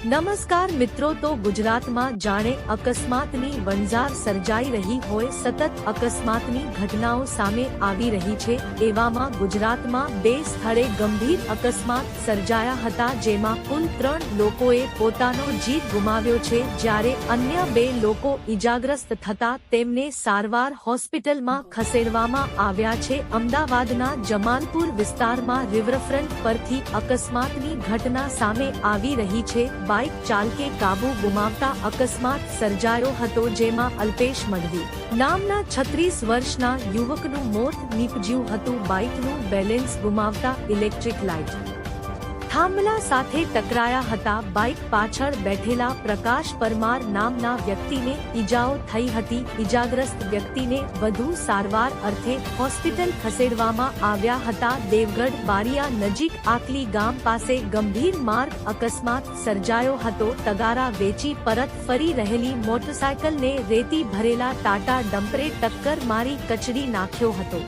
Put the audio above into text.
નમસ્કાર મિત્રો, તો ગુજરાતમાં જાણે અકસ્માતની વણઝાર સર્જાઈ રહી હોય, સતત અકસ્માતની ઘટનાઓ સામે આવી રહી છે, એવામાં ગુજરાતમાં બે સ્થળે ગંભીર અકસ્માત સર્જાયા હતા, જેમાં કુલ ત્રણ લોકોએ પોતાનો જીવ ગુમાવ્યો છે, જ્યારે અન્ય બે લોકો ઈજાગ્રસ્ત થતા તેમને સારવાર હોસ્પિટલમાં ખસેડવામાં આવ્યા છે. અમદાવાદના જમાલપુર વિસ્તારમાં રિવરફ્રન્ટ પરથી અકસ્માતની ઘટના સામે આવી રહી છે. બાઇક ચાલકે કાબુ ગુમાવતા અકસ્માત સર્જાયો હતો જેમાં અલ્પેશ મઢવી નામના છત્રીસ વર્ષના યુવકનું મોત નીપજ્યું હતું. બાઇકનું બેલેન્સ ગુમાવતા ઇલેક્ટ્રિક લાઇટ થાંભલા સાથે ટકરાયા હતા. બાઇક પાછળ બેઠેલા પ્રકાશ પરમાર નામના વ્યક્તિને ઈજાઓ થઈ હતી. ઈજાગ્રસ્ત વ્યક્તિને વધુ સારવાર અર્થે હોસ્પિટલ ખસેડવામાં આવ્યા હતા. દેવગઢ બારિયા નજીક આકલી ગામ પાસે ગંભીર માર્ગ અકસ્માત સર્જાયો હતો. તગારા વેચી પરત ફરી રહેલી મોટરસાયકલને રેતી ભરેલા ટાટા ડમ્પરે ટક્કર મારી કચડી નાખ્યો હતો.